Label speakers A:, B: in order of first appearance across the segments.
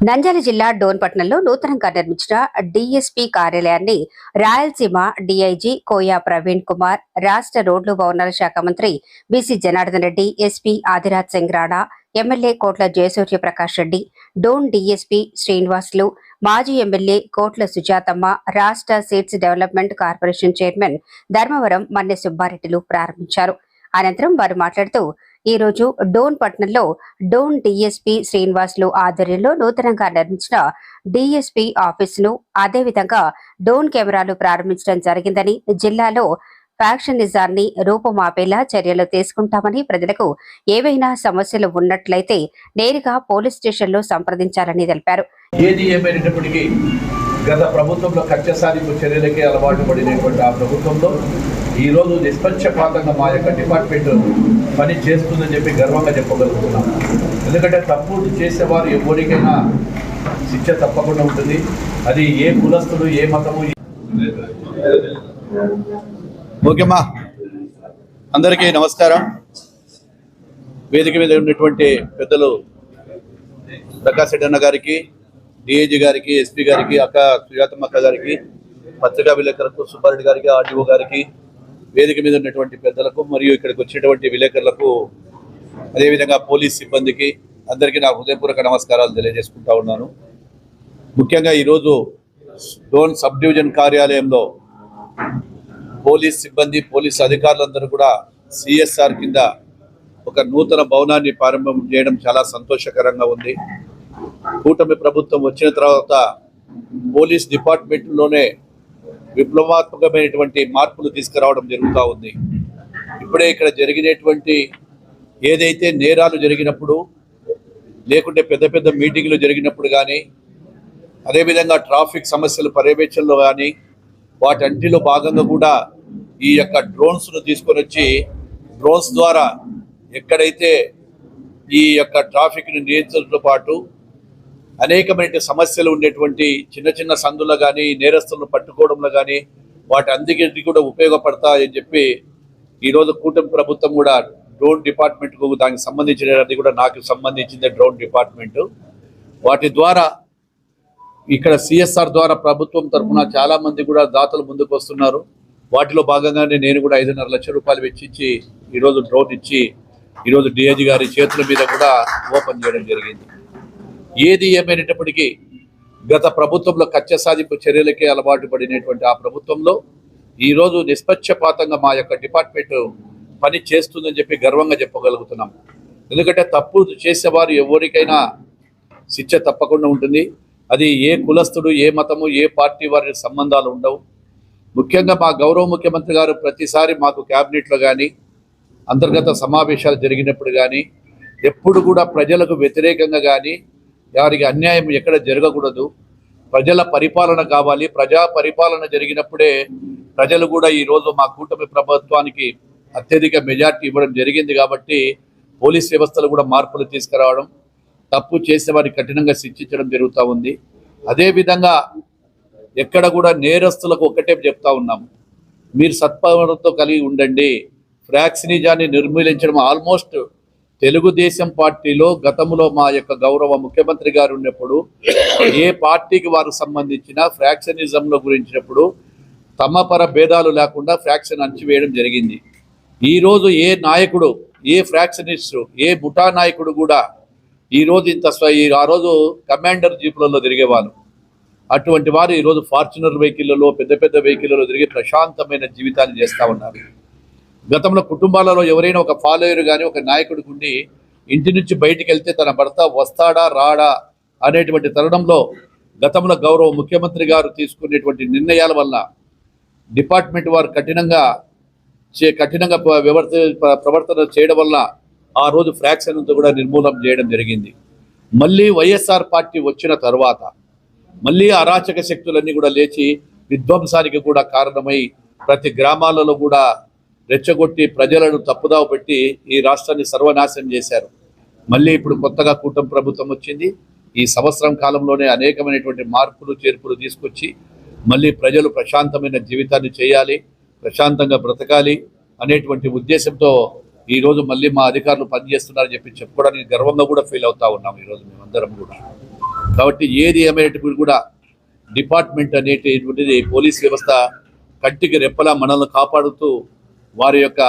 A: నంద్యాల జిల్లా డోన్పట్నంలో నూతనంగా నిర్మించిన డిఎస్పీ కార్యాలయాన్ని రాయలసీమ డిఐజీ కోయా ప్రవీణ్ కుమార్ రాష్ట్ర రోడ్లు భవనాల శాఖ మంత్రి BC Janardhan Reddy SP Adiraj Singh Rana MLA Kotla Jayasurya Prakash Reddy Dhone DSP Srinivasulu మాజీ ఎమ్మెల్యే కోట్ల సుజాతమ్మ రాష్ట్ర seeds development corporation chairman Dharmavaram Manne సుబ్బారెడ్డిలు ప్రారంభించారు. అనంతరం వారు మాట్లాడుతూ ఈరోజు డోన్ పట్టణంలో డోన్ డిఎస్పీ శ్రీనివాసులు ఆధ్వర్యంలో నూతనంగా నిర్మించిన డిఎస్పీ ఆఫీసును అదేవిధంగా డోన్ కెమెరాలు ప్రారంభించడం జరిగిందని జిల్లాలో ఫ్యాక్షనిజాన్ని రూపుమాపేలా చర్యలు తీసుకుంటామని ప్రజలకు ఏవైనా సమస్యలు ఉన్నట్లయితే నేరుగా పోలీస్ స్టేషన్లో సంప్రదించాలని తెలిపారు.
B: ఏది ఏమైనప్పటికీ గత ప్రభుత్వంలో కక్ష సాధింపు చర్యలకే అలవాటు పడినటువంటి ఆ ప్రభుత్వంలో ఈరోజు నిష్పక్షపాతంగా మా యొక్క డిపార్ట్మెంట్ పని చేస్తుందని చెప్పి గర్వంగా చెప్పగలుగుతున్నాం. ఎందుకంటే తప్పుడు చేసేవారు ఎవరికైనా శిక్ష తప్పకుండా ఉంటుంది. అది ఏ కులస్తుడు ఏ మతము
C: ఓకేమ్మా అందరికీ నమస్కారం. వేదిక మీద ఉన్నటువంటి పెద్దలు ప్రకాష్ రెడ్డన్న గారికి డిఏజీ గారికి ఎస్పీ గారికి అక్క సుజాతమ్మ అక్క గారికి పత్రికా విలేకరులకు సుబ్బారెడ్డి గారికి ఆర్డీఓ గారికి వేదిక మీద ఉన్నటువంటి పెద్దలకు మరియు ఇక్కడికి వచ్చినటువంటి విలేకరులకు అదేవిధంగా పోలీస్ సిబ్బందికి అందరికీ నా హృదయపూర్వక నమస్కారాలు తెలియజేసుకుంటా ఉన్నాను. ముఖ్యంగా ఈరోజు డోన్ సబ్ డివిజన్ కార్యాలయంలో పోలీస్ సిబ్బంది పోలీస్ అధికారులందరూ కూడా సిఎస్ఆర్ కింద ఒక నూతన భవనాన్ని ప్రారంభం చేయడం చాలా సంతోషకరంగా ఉంది. కూటమి ప్రభుత్వం వచ్చిన తర్వాత పోలీస్ డిపార్ట్మెంట్లోనే విప్లవాత్మకమైనటువంటి మార్పులు తీసుకురావడం జరుగుతూ ఉంది. ఇప్పుడే ఇక్కడ జరిగినటువంటి ఏదైతే నేరాలు జరిగినప్పుడు లేకుంటే పెద్ద పెద్ద మీటింగ్లు జరిగినప్పుడు కానీ అదేవిధంగా ట్రాఫిక్ సమస్యలు పర్యవేక్షణలో కానీ వాటంటిలో భాగంగా కూడా ఈ యొక్క డ్రోన్స్ను తీసుకొని వచ్చి డ్రోన్స్ ద్వారా ఎక్కడైతే ఈ యొక్క ట్రాఫిక్ను నియంత్రణతో పాటు అనేకమైన సమస్యలు ఉండేటువంటి చిన్న చిన్న సందులో కానీ నేరస్తులను పట్టుకోవడంలో కానీ వాటి అందరికీ కూడా ఉపయోగపడతాయని చెప్పి ఈరోజు కూటమి ప్రభుత్వం కూడా డ్రోన్ డిపార్ట్మెంట్కు దానికి సంబంధించినది కూడా నాకు సంబంధించింది డ్రోన్ డిపార్ట్మెంట్. వాటి ద్వారా ఇక్కడ సిఎస్ఆర్ ద్వారా ప్రభుత్వం తరఫున చాలా మంది కూడా దాతలు ముందుకు వస్తున్నారు. వాటిలో భాగంగానే నేను కూడా ఐదున్నర లక్షల రూపాయలు వెచ్చించి ఈరోజు డ్రోన్ ఇచ్చి ఈరోజు డిఐజీ గారి చేతుల మీద కూడా ఓపెన్ చేయడం జరిగింది. ఏది ఏమైనప్పటికీ గత ప్రభుత్వంలో కచ్చ సాధింపు చర్యలకే అలవాటు పడినటువంటి ఆ ప్రభుత్వంలో ఈరోజు నిష్పక్షపాతంగా మా యొక్క డిపార్ట్మెంట్ పని చేస్తుందని చెప్పి గర్వంగా చెప్పగలుగుతున్నాం. ఎందుకంటే తప్పు చేసేవారు ఎవరికైనా శిక్ష తప్పకుండా ఉంటుంది. అది ఏ కులస్తుడు ఏ మతము ఏ పార్టీ వారి సంబంధాలు ఉండవు. ముఖ్యంగా మా గౌరవ ముఖ్యమంత్రి గారు ప్రతిసారి మాకు క్యాబినెట్లో కానీ అంతర్గత సమావేశాలు జరిగినప్పుడు కానీ ఎప్పుడు కూడా ప్రజలకు వ్యతిరేకంగా కానీ వారికి అన్యాయం ఎక్కడ జరగకూడదు. ప్రజల పరిపాలన కావాలి. ప్రజా పరిపాలన జరిగినప్పుడే ప్రజలు కూడా ఈరోజు మా కూటమి ప్రభుత్వానికి అత్యధిక మెజార్టీ ఇవ్వడం జరిగింది కాబట్టి పోలీస్ వ్యవస్థలు కూడా మార్పులు తీసుకురావడం తప్పు చేసే వారిని కఠినంగా శిక్షించడం జరుగుతూ ఉంది. అదేవిధంగా ఎక్కడ కూడా నేరస్తులకు ఒకటే చెప్తా ఉన్నాం. మీరు సత్పవనంతో కలిగి ఉండండి. ఫ్రాక్సినిజాన్ని నిర్మూలించడం ఆల్మోస్ట్ తెలుగుదేశం పార్టీలో గతంలో మా యొక్క గౌరవ ముఖ్యమంత్రి గారు ఉన్నప్పుడు ఏ పార్టీకి వారు సంబంధించిన ఫ్రాక్షనిజంలో గురించినప్పుడు తమ పర భేదాలు లేకుండా ఫ్రాక్షన్ అణచివేయడం జరిగింది. ఈరోజు ఏ నాయకుడు ఏ ఫ్రాక్షనిస్టు ఏ ముఠా నాయకుడు కూడా ఈరోజు ఇంత ఆ రోజు కమాండర్ జీపులలో తిరిగేవారు. అటువంటి వారు ఈరోజు ఫార్చునర్ వెహికల్లలో పెద్ద పెద్ద వెహికల్లలో తిరిగి ప్రశాంతమైన జీవితాన్ని చేస్తూ ఉన్నారు. గతంలో కుటుంబాలలో ఎవరైనా ఒక ఫాలోయర్ కానీ ఒక నాయకుడు ఉండి ఇంటి నుంచి బయటికి వెళ్తే తన భర్త వస్తాడా రాడా అనేటువంటి తరుణంలో గతంలో గౌరవ ముఖ్యమంత్రి గారు తీసుకునేటువంటి నిర్ణయాల వల్ల డిపార్ట్మెంట్ వారు కఠినంగా చే కఠినంగా వివర్త ప్రవర్తన చేయడం వల్ల ఆ రోజు ఫ్రాక్షన్ అంతా కూడా నిర్మూలన చేయడం జరిగింది. మళ్ళీ వైఎస్ఆర్ పార్టీ వచ్చిన తర్వాత మళ్ళీ అరాచక శక్తులన్నీ కూడా లేచి విధ్వంసానికి కూడా కారణమై ప్రతి గ్రామాలలో కూడా రెచ్చగొట్టి ప్రజలను తప్పుదావ పెట్టి ఈ రాష్ట్రాన్ని సర్వనాశనం చేశారు. మళ్ళీ ఇప్పుడు కొత్తగా కూటమి ప్రభుత్వం వచ్చింది. ఈ సంవత్సరం కాలంలోనే అనేకమైనటువంటి మార్పులు చేర్పులు తీసుకొచ్చి మళ్ళీ ప్రజలు ప్రశాంతమైన జీవితాన్ని చేయాలి ప్రశాంతంగా బ్రతకాలి అనేటువంటి ఉద్దేశంతో ఈరోజు మళ్ళీ మా అధికారులు పనిచేస్తున్నారని చెప్పి చెప్పుకోవడానికి గర్వంగా కూడా ఫీల్ అవుతా ఉన్నాం ఈరోజు మేమందరం కూడా. కాబట్టి ఏది ఏమైనటువంటి కూడా డిపార్ట్మెంట్ అనేటటువంటిది పోలీస్ వ్యవస్థ కంటికి రెప్పలా మనల్ని కాపాడుతూ వారి యొక్క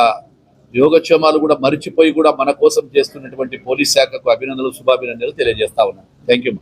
C: యోగక్షేమాలు కూడా మరిచిపోయి కూడా మన కోసం చేస్తున్నటువంటి పోలీస్ శాఖకు అభినందనలు శుభాభినందనలు తెలియజేస్తా ఉన్నాను థ్యాంక్ యూ